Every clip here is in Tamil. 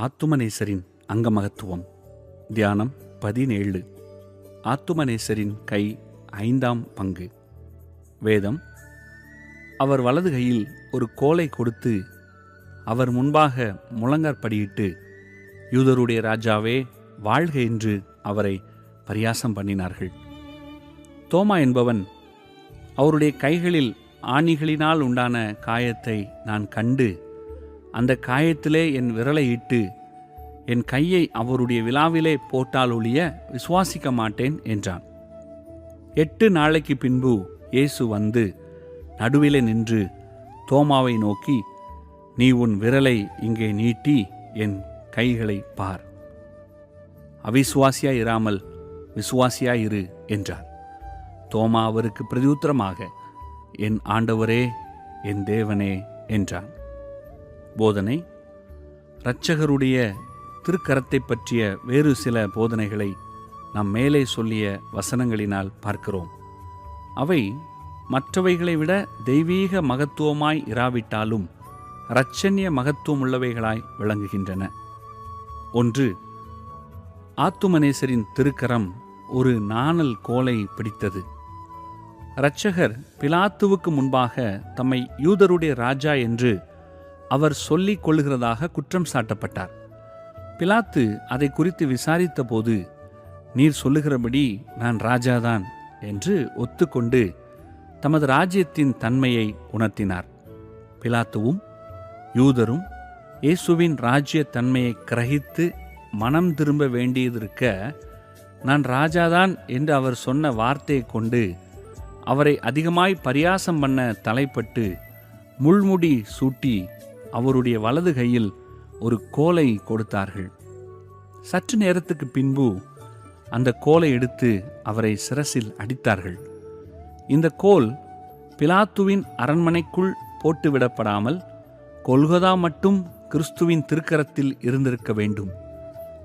ஆத்துமநேசரின் அங்கமகத்துவம். தியானம் பதினேழு. ஆத்துமநேசரின் கை ஐந்தாம் பங்கு. வேதம் அவர் வலது கையில் ஒரு கோலை கொடுத்து அவர் முன்பாக முழங்கற்படியிட்டு யூதருடைய ராஜாவே வாழ்க என்று அவரை பரியாசம் பண்ணினார்கள். தோமா என்பவன் அவருடைய கைகளில் ஆணிகளினால் உண்டான காயத்தை நான் கண்டு அந்த காயத்திலே என் விரலை இட்டு என் கையை அவருடைய விழாவிலே போட்டால் ஒழிய விசுவாசிக்க மாட்டேன் என்றான். எட்டு நாளைக்கு பின்பு இயேசு வந்து நடுவிலே நின்று தோமாவை நோக்கி நீ உன் விரலை இங்கே நீட்டி என் கைகளை பார். அவிசுவாசியாய் இராமல் விசுவாசியாய் இரு என்றார். தோமா அவருக்கு பிரதியுத்தரமாக என் ஆண்டவரே என் தேவனே என்றான். போதனை இரட்சகருடைய திருக்கரத்தை பற்றிய வேறு சில போதனைகளை நாம் மேலே சொல்லிய வசனங்களினால் பார்க்கிறோம். அவை மற்றவைகளை விட தெய்வீக மகத்துவமாய் இராவிட்டாலும் இரட்சண்ய மகத்துவம் உள்ளவைகளாய் விளங்குகின்றன. ஒன்று ஆத்துமனேசரின் திருக்கரம் ஒரு நாணல் கோலை பிடித்தது. இரட்சகர் பிலாத்துவுக்கு முன்பாக தம்மை யூதருடைய ராஜா என்று அவர் சொல்லிக் கொள்ளுகிறதாக குற்றம் சாட்டப்பட்டார். பிலாத்து அதை குறித்து விசாரித்த போது நீர் சொல்லுகிறபடி நான் ராஜாதான் என்று ஒத்துக்கொண்டு தமது ராஜ்யத்தின் தன்மையை உணர்த்தினார். பிலாத்துவும் யூதரும் இயேசுவின் ராஜ்ய தன்மையை கிரகித்து மனம் திரும்ப வேண்டியதிருக்க நான் ராஜாதான் என்று அவர் சொன்ன வார்த்தையை கொண்டு அவரை அதிகமாய் பரியாசம் பண்ண தலைப்பட்டு முள்முடி சூட்டி அவருடைய வலது கையில் ஒரு கோலை கொடுத்தார்கள். சற்று நேரத்துக்கு பின்பு அந்த கோலை எடுத்து அவரை சிரசில் அடித்தார்கள். இந்த கோல் பிலாத்துவின் அரண்மனைக்குள் போட்டுவிடப்படாமல் கொல்கதா மட்டும் கிறிஸ்துவின் திருக்கரத்தில் இருந்திருக்க வேண்டும்.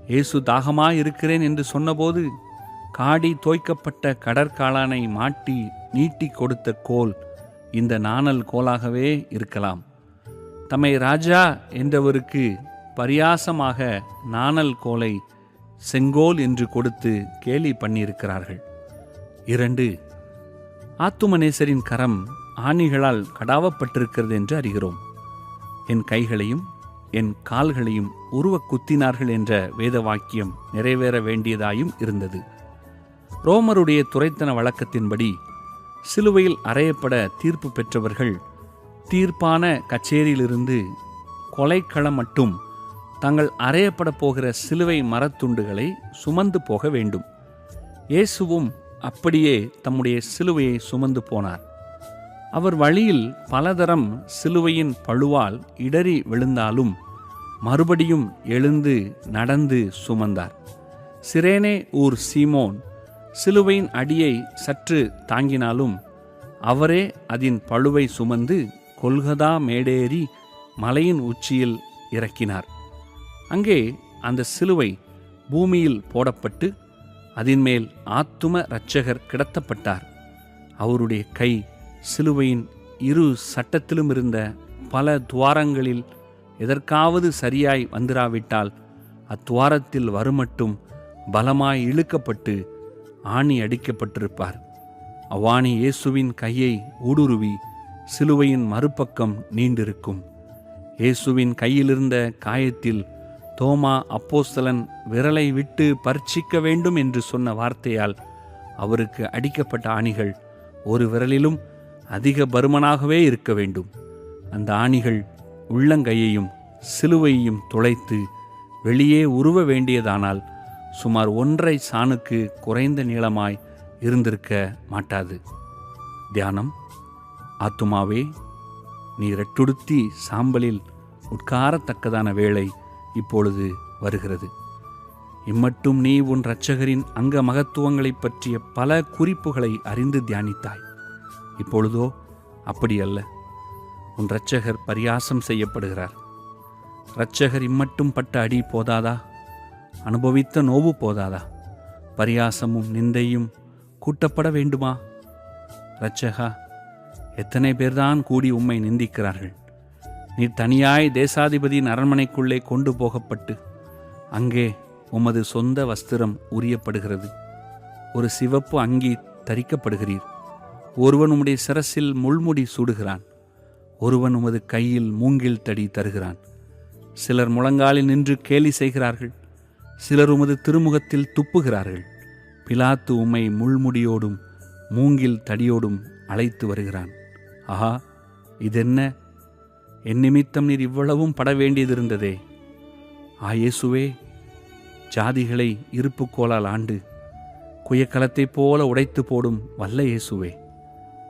இயேசு தாகமாயிருக்கிறேன் என்று சொன்னபோது காடி தோய்க்கப்பட்ட கடற்காளானை மாட்டி நீட்டி கொடுத்த கோல் இந்த நாணல் கோலாகவே இருக்கலாம். தம்மை ராஜா என்றவருக்கு பரியாசமாக நாணல் கோலை செங்கோல் என்று கொடுத்து கேலி பண்ணியிருக்கிறார்கள். இரண்டு ஆத்துமனேசரின் கரம் ஆணிகளால் கடாவப்பட்டிருக்கிறது என்று அறிகிறோம். என் கைகளையும் என் கால்களையும் உருவ குத்தினார்கள் என்ற வேத வாக்கியம் நிறைவேற வேண்டியதாயும் இருந்தது. ரோமருடைய துறைத்தன வழக்கத்தின்படி சிலுவையில் அறையப்பட தீர்ப்பு பெற்றவர்கள் தீர்ப்பான கச்சேரியிலிருந்து கொலைக்களம் மட்டும் தங்கள் அறையப்பட போகிற சிலுவை மரத்துண்டுகளை சுமந்து போக வேண்டும். இயேசுவும் அப்படியே தம்முடைய சிலுவையை சுமந்து போனார். அவர் வழியில் பலதரம் சிலுவையின் பழுவால் இடறி விழுந்தாலும் மறுபடியும் எழுந்து நடந்து சுமந்தார். சிரேனே ஊர் சீமோன் சிலுவையின் அடியை சற்று தாங்கினாலும் அவரே அதன் பழுவை சுமந்து கொல்கதா மேடேறி மலையின் உச்சியில் இறக்கினார். அங்கே அந்த சிலுவை பூமியில் போடப்பட்டு அதன்மேல் ஆத்தும இரட்சகர் கிடத்தப்பட்டார். அவருடைய கை சிலுவையின் இரு சட்டத்திலும் இருந்த பல துவாரங்களில் எதற்காவது சரியாய் வந்திராவிட்டால் அத்துவாரத்தில் வருமட்டும் பலமாய் இழுக்கப்பட்டு ஆணி அடிக்கப்பட்டிருப்பார். அவ்வாணி இயேசுவின் கையை ஊடுருவி சிலுவையின் மறுபக்கம் நீண்டிருக்கும். இயேசுவின் கையிலிருந்த காயத்தில் தோமா அப்போஸ்தலன் விரலை விட்டு பர்ச்சிக்க வேண்டும் என்று சொன்ன வார்த்தையால் அவருக்கு அடிக்கப்பட்ட ஆணிகள் ஒரு விரலிலும் அதிக பருமனாகவே இருக்க வேண்டும். அந்த ஆணிகள் உள்ளங்கையையும் சிலுவையையும் துளைத்து வெளியே உருவ வேண்டியதானால் சுமார் ஒன்றை சாணுக்கு குறைந்த நீளமாய் இருந்திருக்க மாட்டாது. தியானம் ஆத்துமாவே நீ ரெட்டுடுத்தி சாம்பலில் உட்காரத்தக்கதான வேளை இப்பொழுது வருகிறது. இம்மட்டும் நீ உன் இரட்சகரின் அங்க மகத்துவங்களைப் பற்றிய பல குறிப்புகளை அறிந்து தியானித்தாய். இப்பொழுதோ அப்படி அல்ல உன் இரட்சகர் பரியாசம் செய்யப்படுகிறார். இரட்சகர் இம்மட்டும் பட்ட அடி போதாதா? அனுபவித்த நோவு போதாதா? பரியாசமும் நிந்தையும் கூட்டப்பட வேண்டுமா? இரட்சகா எத்தனை பேர்தான் கூடி உம்மை நிந்திக்கிறார்கள்? நீர் தனியாய் தேசாதிபதியின் அரண்மனைக்குள்ளே கொண்டு போகப்பட்டு அங்கே உமது சொந்த வஸ்திரம் உரியப்படுகிறது. ஒரு சிவப்பு அங்கி தரிக்கப்படுகிறீர். ஒருவன் உம்முடைய சிரசில் முள்முடி சூடுகிறான். ஒருவன் உமது கையில் மூங்கில் தடி தருகிறான். சிலர் முழங்காலில் நின்று கேலி செய்கிறார்கள். சிலர் உமது திருமுகத்தில் துப்புகிறார்கள். பிலாத்து உம்மை முள்முடியோடும் மூங்கில் தடியோடும் அழைத்து வருகிறான். ஆஹா இதென்ன? என் நிமித்தம் நீர் இவ்வளவும் பட வேண்டியதிருந்ததே. ஆயேசுவே ஜாதிகளை இருப்புக்கோலால் ஆண்டு குயக்கலத்தைப் போல உடைத்து போடும் வல்ல இயேசுவே.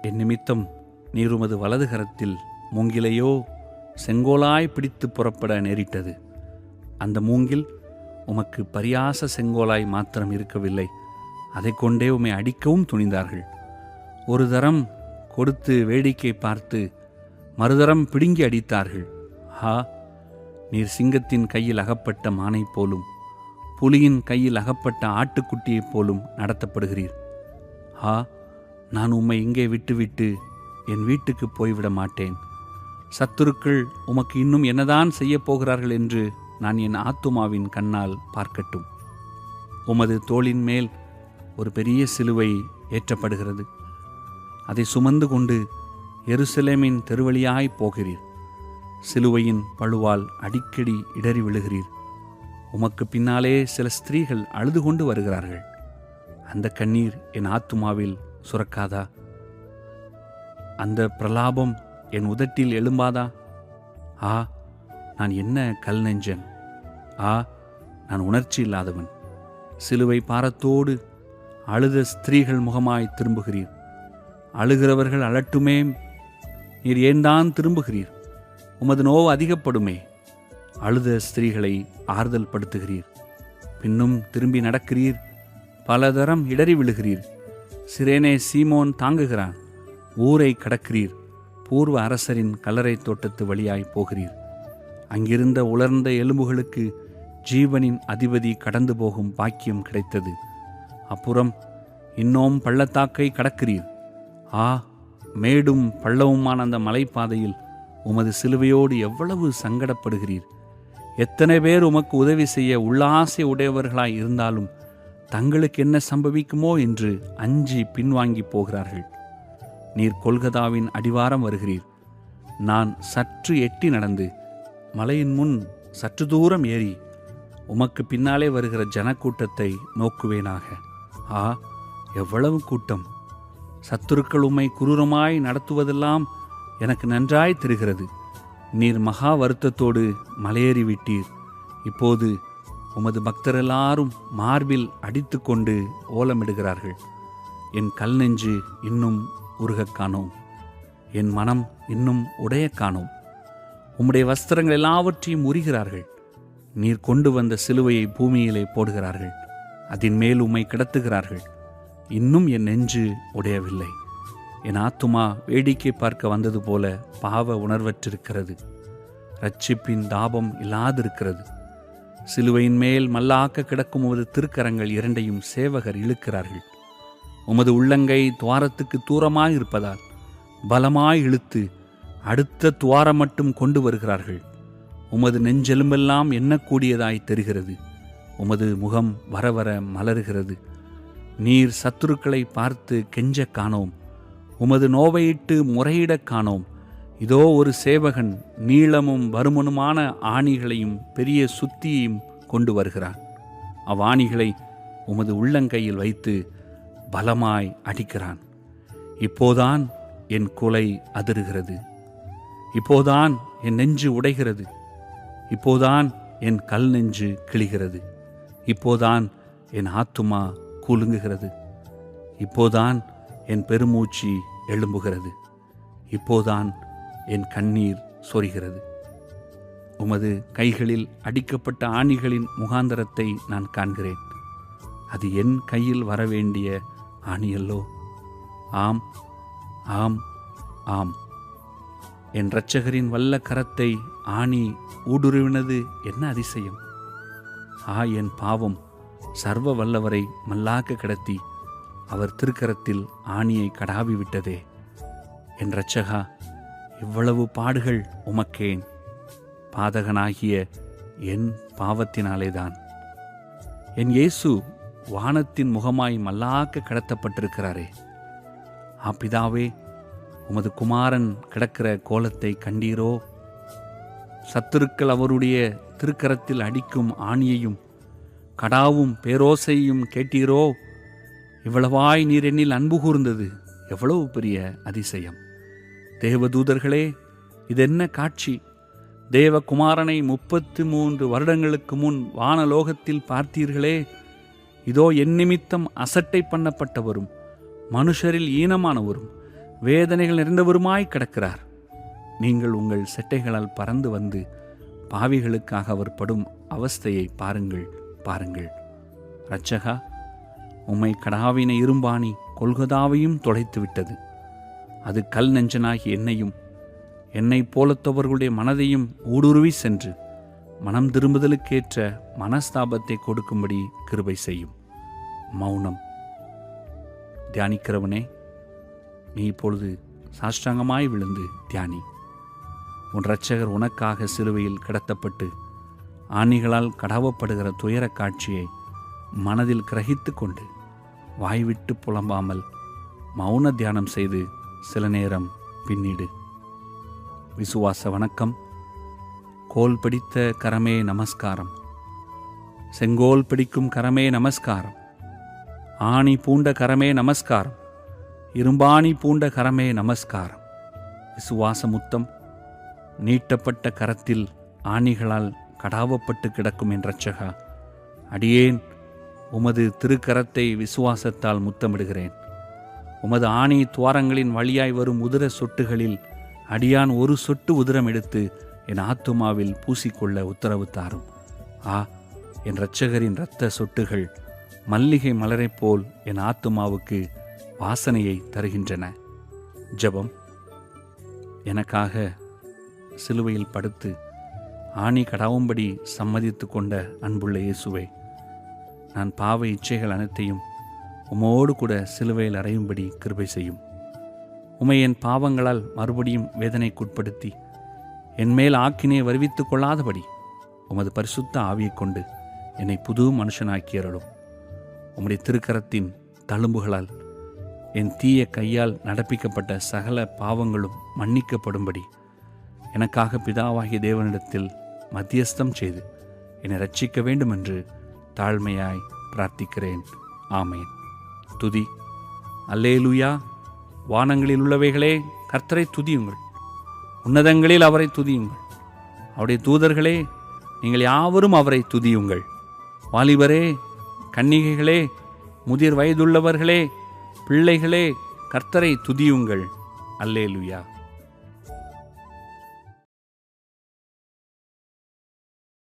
என் நிமித்தம் நீர் உமது வலது கரத்தில் மூங்கிலையோ செங்கோலாய் பிடித்து புறப்பட நேரிட்டது. அந்த மூங்கில் உமக்கு பரியாச செங்கோலாய் மாத்திரம் இருக்கவில்லை. அதை கொண்டே உம்மை அடிக்கவும் துணிந்தார்கள். ஒரு தரம் கொடுத்து வேடிக்கை பார்த்து மறுதரம் பிடுங்கி அடித்தார்கள். ஹா நீர் சிங்கத்தின் கையில் அகப்பட்ட மானைப் போலும் புலியின் கையில் அகப்பட்ட ஆட்டுக்குட்டியைப் போலும் நடத்தப்படுகிறீர். ஹா நான் உம்மை இங்கே விட்டுவிட்டு என் வீட்டுக்கு போய்விட மாட்டேன். சத்துருக்கள் உமக்கு இன்னும் என்னதான் செய்யப் போகிறார்கள் என்று நான் என் ஆத்துமாவின் கண்ணால் பார்க்கட்டும். உமது தோளின் மேல் ஒரு பெரிய சிலுவை ஏற்றப்படுகிறது. அதை சுமந்து கொண்டு எருசலேமின் தெருவழியாய் போகிறீர். சிலுவையின் பழுவால் அடிக்கடி இடறி விழுகிறீர். உமக்கு பின்னாலே சில ஸ்திரீகள் அழுது கொண்டு வருகிறார்கள். அந்த கண்ணீர் என் ஆத்துமாவில் சுரக்காதா? அந்த பிரலாபம் என் உதட்டில் எழும்பாதா? ஆ நான் என்ன கல் நெஞ்சன்? ஆ நான் உணர்ச்சி இல்லாதவன். சிலுவை பாரத்தோடு அழுத ஸ்திரீகள் முகமாய் திரும்புகிறீர். அழுகிறவர்கள் அலட்டுமே. நீர் ஏன்தான் திரும்புகிறீர்? உமது நோவு அதிகப்படுமே. அழுத ஸ்திரீகளை ஆறுதல் படுத்துகிறீர். பின்னும் திரும்பி நடக்கிறீர். பலதரம் இடறி விழுகிறீர். சிரேனே சீமோன் தாங்குகிறான். ஊரை கடக்கிறீர். பூர்வ அரசரின் கல்லறை தோட்டத்து வழியாய் போகிறீர். அங்கிருந்த உலர்ந்த எலும்புகளுக்கு ஜீவனின் அதிபதி கடந்து போகும் பாக்கியம் கிடைத்தது. அப்புறம் இன்னும் பள்ளத்தாக்கை கடக்கிறீர். ஆ மேடும் பள்ளவுமான அந்த மலைப்பாதையில் உமது சிலுவையோடு எவ்வளவு சங்கடப்படுகிறீர். எத்தனை பேர் உமக்கு உதவி செய்ய உல்லாசை உடையவர்களாய் இருந்தாலும் தங்களுக்கு என்ன சம்பவிக்குமோ என்று அஞ்சி பின்வாங்கி போகிறார்கள். நீர் கொல்கதாவின் அடிவாரம் வருகிறீர். நான் சற்று எட்டி நடந்து மலையின் முன் சற்று தூரம் ஏறி உமக்கு பின்னாலே வருகிற ஜனக்கூட்டத்தை நோக்குவேனாக. ஆ எவ்வளவு கூட்டம்! சத்துருக்கள் உம்மை குரூரமாய் நடத்துவதெல்லாம் எனக்கு நன்றாய் தெரிகிறது. நீர் மகா வருத்தத்தோடு மலையேறி விட்டீர். இப்போது உமது பக்தர் எல்லாரும் மார்பில் அடித்துக்கொண்டு ஓலமிடுகிறார்கள். என் கல் நெஞ்சு இன்னும் உருகக் காணோம். என் மனம் இன்னும் உடையக் காணோம். உம்முடைய வஸ்திரங்கள் எல்லாவற்றையும் உரிகிறார்கள். நீர் கொண்டு வந்த சிலுவையை பூமியிலே போடுகிறார்கள். அதன் மேல் உம்மை கிடத்துகிறார்கள். இன்னும் என் நெஞ்சு உடையவில்லை. என் ஆத்துமா வேடிக்கை பார்க்க வந்தது போல பாவ உணர்வற்றிருக்கிறது. ரட்சிப்பின் தாபம் இல்லாதிருக்கிறது. சிலுவையின் மேல் மல்லாக்க கிடக்கும் உமது திருக்கரங்கள் இரண்டையும் சேவகர் இழுக்கிறார்கள். உமது உள்ளங்கை துவாரத்துக்கு தூரமாய் இருப்பதால் பலமாய் இழுத்து அடுத்த துவாரம் மட்டும் கொண்டு வருகிறார்கள். உமது நெஞ்செலும்பெல்லாம் எண்ணக்கூடியதாய் தெரிகிறது. உமது முகம் வர வர மலருகிறது. நீர் சத்துருக்களை பார்த்து கெஞ்ச காணோம். உமது நோவையிட்டு முறையிடக் காணோம். இதோ ஒரு சேவகன் நீளமும் வருமனுமான ஆணிகளையும் பெரிய சுத்தியையும் கொண்டு வருகிறான் அவ்வாணிகளை உமது உள்ளங்கையில் வைத்து பலமாய் அடிக்கிறான். இப்போதான் என் குலை அதிருகிறது. இப்போதான் என் நெஞ்சு உடைகிறது. இப்போதான் என் கல் நெஞ்சு கிழிகிறது. இப்போதான் என் ஆத்துமா குலுங்குகிறது. இப்போதான் என் பெருமூச்சு எழும்புகிறது. இப்போதான் என் கண்ணீர் சொரிகிறது. உமது கைகளில் அடிக்கப்பட்ட ஆணிகளின் முகாந்தரத்தை நான் காண்கிறேன். அது என் கையில் வரவேண்டிய ஆணியல்லோ? ஆம் ஆம் ஆம். என் இரட்சகரின் வல்ல கரத்தை ஆணி ஊடுருவினது என்ன அதிசயம்? ஆ என் பாவம். சர்வ வல்லவரை மல்லாக்க கடத்தி அவர் திருக்கரத்தில் ஆணியை கடாவி விட்டதே. என் ரச்சகா இவ்வளவு பாடுகள் உமக்கேன். பாதகனாகிய என் பாவத்தினாலேதான். என் இயேசு வானத்தின் முகமாய் மல்லாக்க கடத்தப்பட்டிருக்கிறாரே. ஆ பிதாவே உமது குமாரன் கிடக்கிற கோலத்தை கண்டீரோ? சத்துருக்கள் அவருடைய திருக்கரத்தில் அடிக்கும் ஆணியையும் கடாவும் பேரோசையும் கேட்டீரோ? இவ்வளவாய் நீர் என்னில் அன்பு கூர்ந்தது எவ்வளவு பெரிய அதிசயம். தேவதூதர்களே இதென்ன காட்சி? தேவகுமாரனை முப்பத்து மூன்று வருடங்களுக்கு முன் வானலோகத்தில் பார்த்தீர்களே இதோ என் நிமித்தம் அசட்டை பண்ணப்பட்டவரும் மனுஷரில் ஈனமானவரும் வேதனைகள் நிறைந்தவருமாய் கிடக்கிறார். நீங்கள் உங்கள் செட்டைகளால் பறந்து வந்து பாவிகளுக்காக அவர் படும் அவஸ்தையை பாருங்கள். பாருங்கள். இரட்சகா உம்மை கடாவின இரும்பாணி கொல்கதாவையும் தொலைத்து விட்டது அது கல் நெஞ்சனாகி என்னையும் என்னைப் போலத்தவர்களுடைய மனதையும் ஊடுருவி சென்று மனம் திரும்புதலுக்கேற்ற மனஸ்தாபத்தை கொடுக்கும்படி கிருபை செய்யும். மௌனம். தியானிக்கிறவனே நீ இப்பொழுது சாஷ்டாங்கமாய் விழுந்து தியானி. உன் இரட்சகர் உனக்காக சிலுவையில் கடத்தப்பட்டு ஆணிகளால் கடவப்படுகிற துயரக் காட்சியை மனதில் கிரகித்து கொண்டு வாய்விட்டு புலம்பாமல் மௌன தியானம் செய்து சில நேரம் பின்னிடு. விசுவாச வணக்கம். கோல் பிடித்த கரமே நமஸ்காரம். செங்கோல் பிடிக்கும் கரமே நமஸ்காரம். ஆணி பூண்ட கரமே நமஸ்காரம். இரும்பாணி பூண்ட கரமே நமஸ்காரம். விசுவாச முத்தம். நீட்டப்பட்ட கரத்தில் ஆணிகளால் கடாவப்பட்டு கிடக்கும் என் ரட்சகா அடியேன் உமது திருக்கரத்தை விசுவாசத்தால் முத்தமிடுகிறேன். உமது ஆணி துவாரங்களின் வழியாய் வரும் உதிர சொட்டுகளில் அடியான் ஒரு சொட்டு உதிரம் எடுத்து என் ஆத்துமாவில் பூசிக்கொள்ள உத்தரவு தாரும். ஆ என் இரட்சகரின் இரத்த சொட்டுகள் மல்லிகை மலரைப் போல் என் ஆத்துமாவுக்கு வாசனையை தருகின்றன. ஜெபம். எனக்காக சிலுவையில் படுத்து ஆணி கடாவும்படி சம்மதித்து கொண்ட அன்புள்ள இயேசுவே நான் பாவ இச்சைகள் அனைத்தையும் உமோடு கூட சிலுவையில் அறையும்படி கிருபை செய்யும். உமை என் பாவங்களால் மறுபடியும் வேதனைக்குட்படுத்தி என்மேல் ஆக்கினை வருவித்து கொள்ளாதபடி உமது பரிசுத்த ஆவியை கொண்டு என்னை புது மனுஷனாக்கியருளும் உம்முடைய திருக்கரத்தின் தழும்புகளால் என் தீய கையால் நடப்பிக்கப்பட்ட சகல பாவங்களும் மன்னிக்கப்படும்படி எனக்காக பிதாவாகிய தேவனிடத்தில் மத்தியஸ்தம் செய்து என்னை ரட்சிக்க வேண்டும் என்று தாழ்மையாய் பிரார்த்திக்கிறேன். ஆமேன். துதி. அல்லேலுயா. வானங்களில் உள்ளவைகளே கர்த்தரை துதியுங்கள். உன்னதங்களில் அவரை துதியுங்கள். அவருடைய தூதர்களே நீங்கள் யாவரும் அவரை துதியுங்கள். வாலிபரே கன்னிகைகளே முதிர் வயதுள்ளவர்களே பிள்ளைகளே கர்த்தரை துதியுங்கள். அல்லேலுயா.